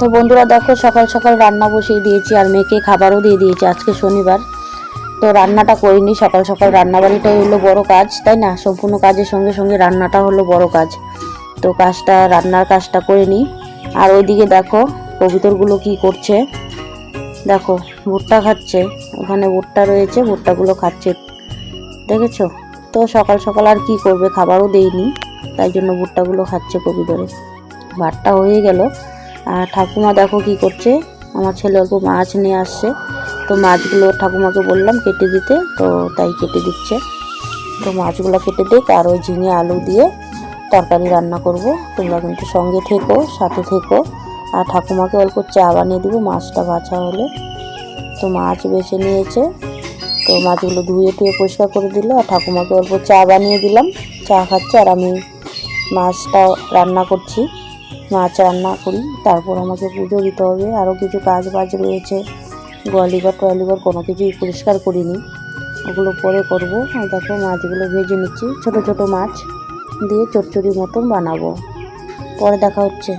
তো বন্ধুরা দেখো, সকাল সকাল রান্না বসিয়ে দিয়েছি আর মেয়েকে খাবারও দিয়ে দিয়েছি আজকে শনিবার। তো রান্নাটা করিনি, সকাল সকাল রান্না বাড়িটাই হলো বড় কাজ, তাই না? সম্পূর্ণ কাজের সঙ্গে সঙ্গে রান্নাটা হলো বড় কাজ। তো কাজটা, রান্নার কাজটা করে নিই। আর ওইদিকে দেখো, কবিতরগুলো কি করছে? দেখো, ভুট্টা খাচ্ছে। ওখানে ভুট্টা রয়েছে, ভুট্টাগুলো খাচ্ছে। দেখেছ? তো সকাল সকাল আর কি করবে? খাবারও দেইনি, তাই জন্য ভুট্টাগুলো খাচ্ছে কবিতরে। ভাতটা হয়ে গেল। আর ঠাকুমা দেখো কি করছে। আমার ছেলে অল্প মাছ নিয়ে আসছে। তো মাছগুলো ঠাকুমাকে বললাম কেটে দিতে, তো তাই কেটে দিচ্ছে। তো মাছগুলো কেটে দিক আর ওই ঝিঙে আলু দিয়ে তরকারি রান্না করব। তোমরা কিন্তু সঙ্গে থেকো, সাথে থেকো। আর ঠাকুমাকে অল্প চা বানিয়ে দেবো, মাছটা বাছা হলে। তো মাছ বেছে নিয়েছে। তো মাছগুলো ধুয়ে টুয়ে পরিষ্কার করে দিল। আর ঠাকুমাকে অল্প চা বানিয়ে দিলাম। চা খাচ্ছে আর আমি মাছটা রান্না করছি। মাছ রান্না করি, তারপর আমাকে পুজো দিতে হবে। আরও কিছু কাজ বাজ রয়েছে। গোয়ালিঘর টোয়ালিঘর কোনো কিছুই পরিষ্কার করিনি। ওগুলো পরে করব। দেখো, মাছগুলো ভেজে নিচ্ছি। ছোট ছোট মাছ দিয়ে চচ্চড়ি মতন বানাবো। পরে দেখা হচ্ছে।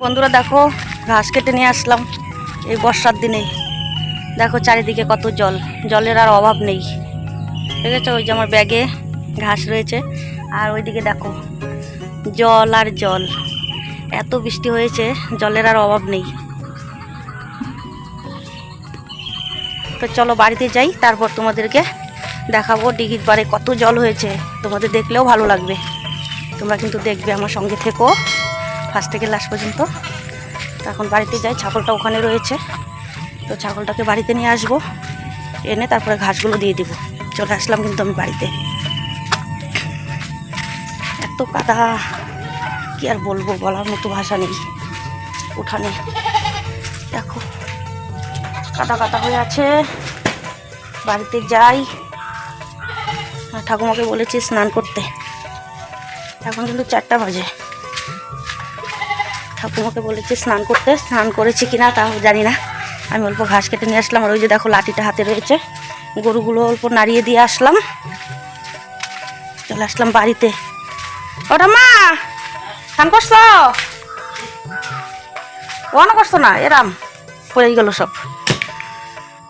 বন্ধুরা দেখো, ঘাস কেটে নিয়ে আসলাম এই বর্ষার দিনে। দেখো চারিদিকে কত জল। জলের আর অভাব নেই। ঠিক আছে ওই যে আমার ব্যাগে ঘাস রয়েছে। আর ওইদিকে দেখো, জল আর জল। এত বৃষ্টি হয়েছে, জলের আর অভাব নেই। তো চলো বাড়িতে যাই, তারপর তোমাদেরকে দেখাবো ডিগির পাড়ে কত জল হয়েছে। তোমাদের দেখলেও ভালো লাগবে। তোমরা কিন্তু দেখবে আমার সঙ্গে থেকো, ফার্স্ট থেকে লাস্ট পর্যন্ত। তো এখন বাড়িতে যাই, ছাগলটা ওখানে রয়েছে। তো ছাগলটাকে বাড়িতে নিয়ে আসব, এনে তারপরে ঘাসগুলো দিয়ে দিব। চলে আসলাম কিন্তু আমি বাড়িতে। এত কাদা। কি আর বলব, বলার মতো ভাষা নেই। উঠানে। দেখো, কাদা কাদা হয়ে আছে। বাড়িতে যাই। ঠাকুমাকে বলেছি স্নান করতে। এখন কিন্তু চারটা বাজে। ঠাকুমাকে বলেছি স্নান করতে। স্নান করেছি কিনা তাও জানি না। আমি অল্প ঘাস কেটে নিয়ে আসলাম। আর ওই যে দেখো লাঠিটা হাতে রয়েছে। গরুগুলো অল্প নাড়িয়ে দিয়ে আসলাম। চলে আসলাম বাড়িতে। ওটা মা! স্নান করছ? ওয়ানো করছ না এরাম পড়ে গেল সব।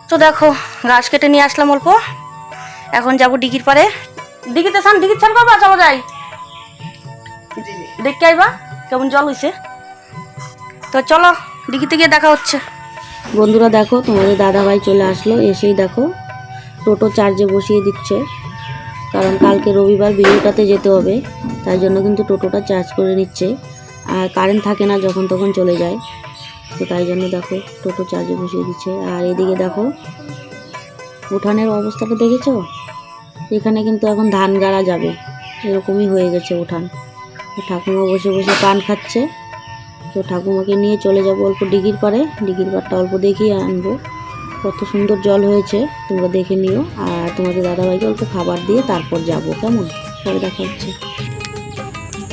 তো দেখো ঘাস কেটে নিয়ে আসলাম অল্প। এখন যাব ডিগির পারে। ডিগিতে স্নান, ডিগির স্নান করবা? চলো যাই। দেখতে আইবা, কেমন জল হয়েছে তো চলো, ডিগিতে গিয়ে দেখা হচ্ছে। বন্ধুরা, দেখো, তোমাদের দাদাভাই চলে আসলো। এসেই দেখো, টোটো চার্জে বসিয়ে দিচ্ছে। কারণ কালকে রবিবার বিয়েটাতে যেতে হবে। তাই জন্য কিন্তু টোটোটা চার্জ করে নিচ্ছে। আর কারেন্ট থাকে না যখন তখন চলে যায়। তো তাই জন্য দেখো, টোটো চার্জে বসিয়ে দিচ্ছে। আর এদিকে দেখো, উঠানের অবস্থাটা দেখেছ? এখানে কিন্তু এখন ধান গাড়া যাবে। এরকমই হয়ে গেছে উঠান। ঠাকুমা বসে বসে পান খাচ্ছে। তো ঠাকুমাকে নিয়ে চলে যাব অল্প ডিগির পারে ডিগির পাড়টা অল্প দেখিয়ে আনব। কত সুন্দর জল হয়েছে, তোমরা দেখে নিও। আর তোমাদের দাদাভাইকে অল্প খাবার দিয়ে তারপর যাব। কেমন? পরে দেখা হচ্ছে।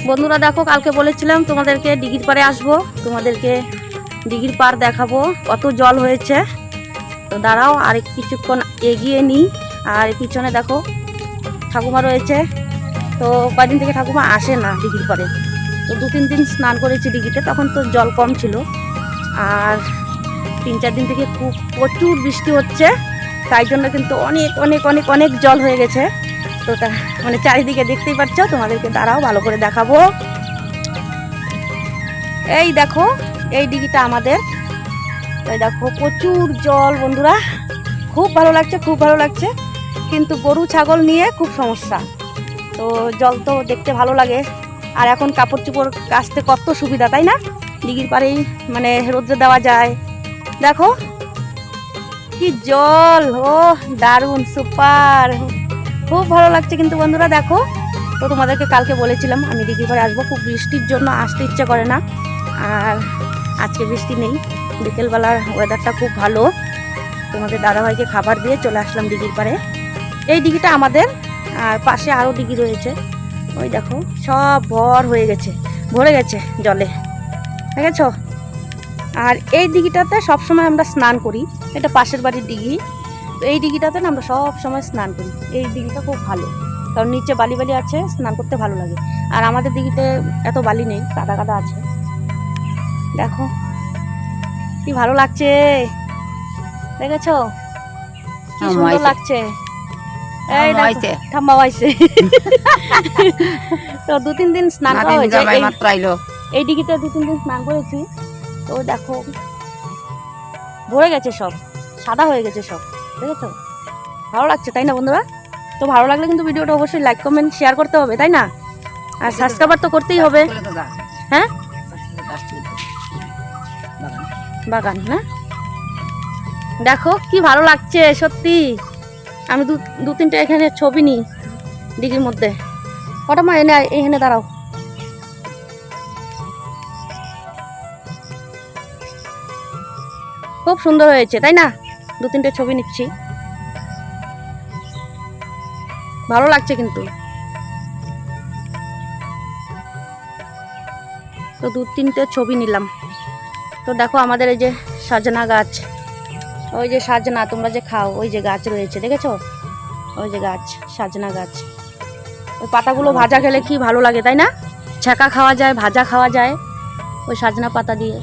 বন্ধুরা দেখো, কালকে বলেছিলাম তোমাদেরকে ডিগির পাড়ে আসব, তোমাদেরকে ডিগির পাড় দেখাবো, কত জল হয়েছে। তো দাঁড়াও, আর কিছুক্ষণ এগিয়ে নিই আর পিছনে দেখো, ঠাকুমা রয়েছে। তো কদিন থেকে ঠাকুমা আসে না ডিগির পাড়ে। তো দু তিন দিন স্নান করেছি ডিগিতে, তখন তো জল কম ছিল। আর তিন চার দিন থেকে খুব প্রচুর বৃষ্টি হচ্ছে, তাই জন্য কিন্তু অনেক অনেক অনেক অনেক জল হয়ে গেছে। তো তা মানে চারিদিকে দেখতেই পাচ্ছ? তোমাদেরকে দাঁড়াও ভালো করে দেখাবো। এই দেখো, এই দিঘিটা আমাদের। এই দেখো, প্রচুর জল, বন্ধুরা। খুব ভালো লাগছে, খুব ভালো লাগছে। কিন্তু গরু, ছাগল নিয়ে খুব সমস্যা। তো জল তো দেখতে ভালো লাগে। আর এখন কাপড় চোপড় কাচতে কত সুবিধা, তাই না? দিঘির পাড়েই মানে রোদ্রে দেওয়া যায়। দেখো, কি জল ও দারুণ, সুপার। খুব ভালো লাগছে কিন্তু বন্ধুরা দেখো। তো তোমাদেরকে কালকে বলেছিলাম, আমি দিঘির পাড়ে আসব, খুব বৃষ্টির জন্য আসতে ইচ্ছে করে না। আর আজকে বৃষ্টি নেই, বিকেলবেলার ওয়েদারটা খুব ভালো। তোমাদের দাদাভাইকে খাবার দিয়ে চলে আসলাম দিঘির পাড়ে এই দিঘিটা আমাদের, আর পাশে আরও দিঘি রয়েছে। ওই দেখো, সব ভর হয়ে গেছে, ভরে গেছে জলে। ঠিক আছে আর এই দিঘিটাতে সবসময় আমরা স্নান করি, এটা পাশের বাড়ির দিঘি। তো এই দিঘিটাতে না আমরা সব সময় স্নান করি। এই দিঘিটা খুব ভালো। কারণ নিচে বালি বালি আছে স্নান করতে ভালো লাগে। আর আমাদের দিঘিতে এত বালি নেই কাদা কাদা আছে। দেখো কি ভালো লাগছে। দেখেছ? কি সুন্দর লাগছে। এই ঠাম্মা আইছে তো দু তিন দিন স্নান করা হয়েছে। এই- দিঘিতে দু তিন দিন স্নান করেছি। তো দেখো ভরে গেছে সব। সাদা হয়ে গেছে সব। দেখেছ ভালো লাগছে তাই না বন্ধুরা? তো ভালো লাগলে কিন্তু ভিডিওটা অবশ্যই লাইক কমেন্ট শেয়ার করতে হবে তাই না? আর সাবস্ক্রাইবার তো করতেই হবে। হ্যাঁ? বাগান। না দেখো কি ভালো লাগছে সত্যি। আমি দু দু তিনটে এখানে ছবি নিই দিঘির মধ্যে। কটা মা এনে এখানে দাঁড়াও। খুব সুন্দর হয়েছে তাই না? দু তিনটে ছবি নিচ্ছি। ভালো লাগছে কিন্তু। তো দু তিনটে ছবি নিলাম। তো দেখো আমাদের এই যে সাজনা গাছ। ওই যে সাজনা তোমরা যে খাও ওই যে গাছ রয়েছে দেখেছ? ওই যে গাছ সাজনা গাছ। ওই পাতাগুলো ভাজা খেলে কি ভালো লাগে তাই না? ছ্যাঁকা খাওয়া যায় ভাজা খাওয়া যায় ওই সাজনা পাতা দিয়ে।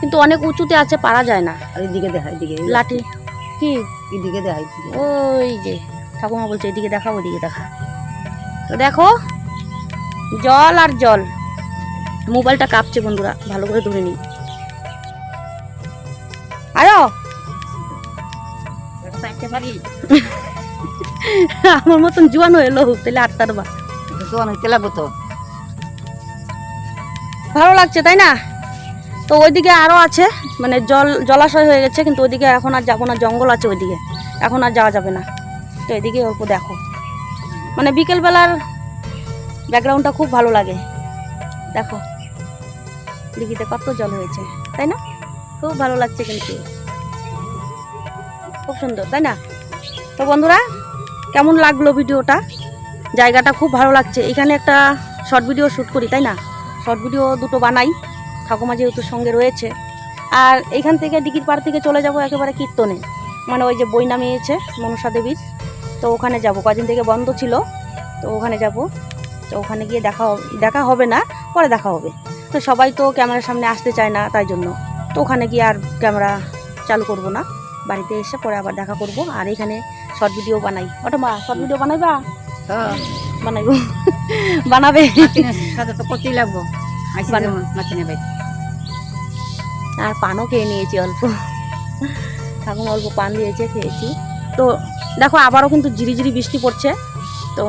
কিন্তু অনেক উঁচুতে আছে পারা যায় না। আর এদিকে দেখা এদিকে। লাঠি। কি? এদিকে দেখা এদিকে। ওই যে ঠাকুমা বলছে এদিকে দেখা ওদিকে দেখা। তো দেখো জল আর জল। মোবাইলটা কাঁপছে বন্ধুরা ভালো করে ধরে নিই। আয়ো! আমার মতন জোয়ান এলো তাহলে আটটার বা এটা তো অনেক লাগবো তো। ভালো লাগছে তাই না? তো ওইদিকে আরও আছে মানে জল, জলাশয় হয়ে গেছে, কিন্তু ওইদিকে এখন আর যাব না, জঙ্গল আছে ওইদিকে। এখন আর যাওয়া যাবে না। তো এদিকে অল্প দেখো। মানে বিকেলবেলার ব্যাকগ্রাউন্ডটা খুব ভালো লাগে। দেখো, দিঘিতে কত জল হয়েছে, তাই না? খুব ভালো লাগছে কিন্তু। খুব সুন্দর, তাই না? তো বন্ধুরা, কেমন লাগল ভিডিওটা? জায়গাটা খুব ভালো লাগছে। এখানে একটা শর্ট ভিডিও শ্যুট করি, তাই না? শর্ট ভিডিও দুটো বানাই। ঠাকুমা যেহেতু সঙ্গে রয়েছে। আর এইখান থেকে দিঘির পাড় থেকে চলে যাব একেবারে কীর্তনে। মানে ওই যে বই নামিয়েছে মনসা দেবীর। তো ওখানে যাব। কদিন থেকে বন্ধ ছিল তো ওখানে যাব। তো ওখানে গিয়ে দেখা দেখা হবে না পরে দেখা হবে। তো সবাই তো ক্যামেরার সামনে আসতে চায় না তাই জন্য। তো ওখানে গিয়ে আর ক্যামেরা চালু করব না। বাড়িতে এসে পরে আবার দেখা করব। আর এখানে শর্ট ভিডিও বানাই। ওটা মা শর্ট ভিডিও বানাইবা? তো বানাইব। বানাবে। সাথে তো করতেই লাগবো। আইসি আর পানও খেয়ে নিয়েছি অল্প। ঠাকুমা অল্প পান দিয়েছে, খেয়েছি। তো দেখো, আবারও কিন্তু ঝিরিঝিরি বৃষ্টি পড়ছে। তো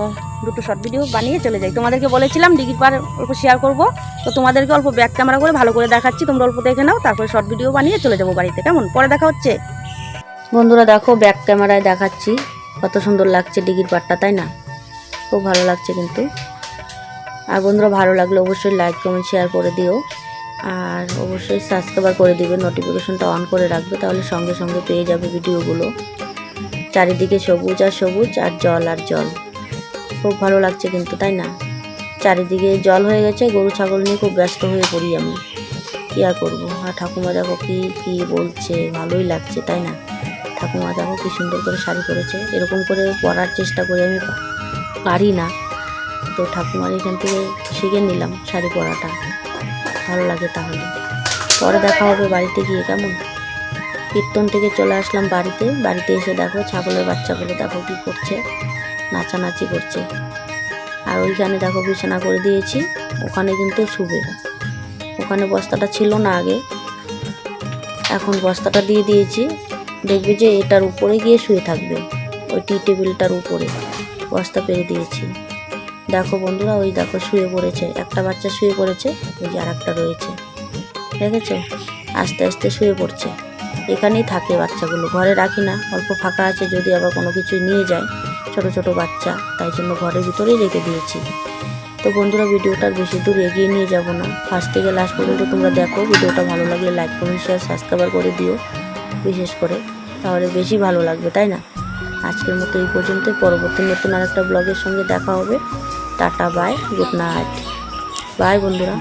দুটো শর্ট ভিডিও বানিয়ে চলে যাই। তোমাদেরকে বলেছিলাম ডিগির পার অল্প শেয়ার করব। তো তোমাদেরকে অল্প ব্যাক ক্যামেরা করে ভালো করে দেখাচ্ছি। তোমরা অল্প দেখে নাও, তারপরে শর্ট ভিডিও বানিয়ে চলে যাব বাড়িতে। কেমন? পরে দেখা হচ্ছে। বন্ধুরা, দেখো ব্যাক ক্যামেরায় দেখাচ্ছি। কত সুন্দর লাগছে ডিগির পাড়টা তাই না? খুব ভালো লাগছে কিন্তু। আর বন্ধুরা, ভালো লাগলে অবশ্যই লাইক কমেন্ট শেয়ার করে দিও। আর অবশ্যই সাবস্ক্রাইবার করে দিবে নোটিফিকেশনটা অন করে রাখবে, তাহলে সঙ্গে সঙ্গে পেয়ে যাবে ভিডিওগুলো চারিদিকে সবুজ আর সবুজ আর জল আর জল। খুব ভালো লাগছে কিন্তু, তাই না? চারিদিকে জল হয়ে গেছে, গরু, ছাগল নিয়ে খুব ব্যস্ত হয়ে পড়ি আমি। কী আর করব? আর ঠাকুমা দেখো কী কী বলছে, ভালোই লাগছে, তাই না? ঠাকুমা দেখো কী সুন্দর করে শাড়ি পরেছে, এরকম করে পরার চেষ্টা করে আমি পারি না। তো ঠাকুমার এখান থেকে শিখে নিলাম শাড়ি পরাটা। ভালো লাগে তাহলে। পরে দেখা হবে বাড়িতে গিয়ে, কেমন? কীর্তন থেকে চলে আসলাম বাড়িতে। বাড়িতে এসে দেখো ছাগলের বাচ্চাগুলো দেখো কী করছে, নাচানাচি করছে। আর ওইখানে দেখো বিছানা করে দিয়েছি, ওখানে কিন্তু শুবে। ওখানে বস্তাটা ছিল না আগে। এখন বস্তাটা দিয়ে দিয়েছি, দেখবে যে এটার উপরে গিয়ে শুয়ে থাকবে। ওই টি টেবিলটার উপরে বস্তা পেরে দিয়েছি। দেখো বন্ধুরা, ওই দেখো শুয়ে পড়েছে। একটা বাচ্চা শুয়ে পড়েছে, ওই যে আর একটা রয়েছে। দেখেছ? আস্তে আস্তে শুয়ে পড়ছে। এখানেই থাকে বাচ্চাগুলো। ঘরে রাখি না, অল্প ফাঁকা আছে, যদি আবার কোনো কিছু নিয়ে যায়, ছোট ছোট বাচ্চা, তাই জন্য ঘরের ভিতরেই রেখে দিয়েছি। তো বন্ধুরা ভিডিওটার বেশি দূর এগিয়ে নিয়ে যাব না। ফার্স্ট থেকে লাস্ট পর্যন্ত তোমরা দেখো, ভিডিওটা ভালো লাগলে লাইক কমেন্ট শেয়ার সাবস্ক্রাইবার করে দিও, বিশেষ করে। তাহলে বেশি ভালো লাগবে, তাই না? আজকের মতো এই পর্যন্ত পরবর্তী নতুন আরেকটা ব্লগের সঙ্গে দেখা হবে। Tata bye good night bye বন্ধুরা।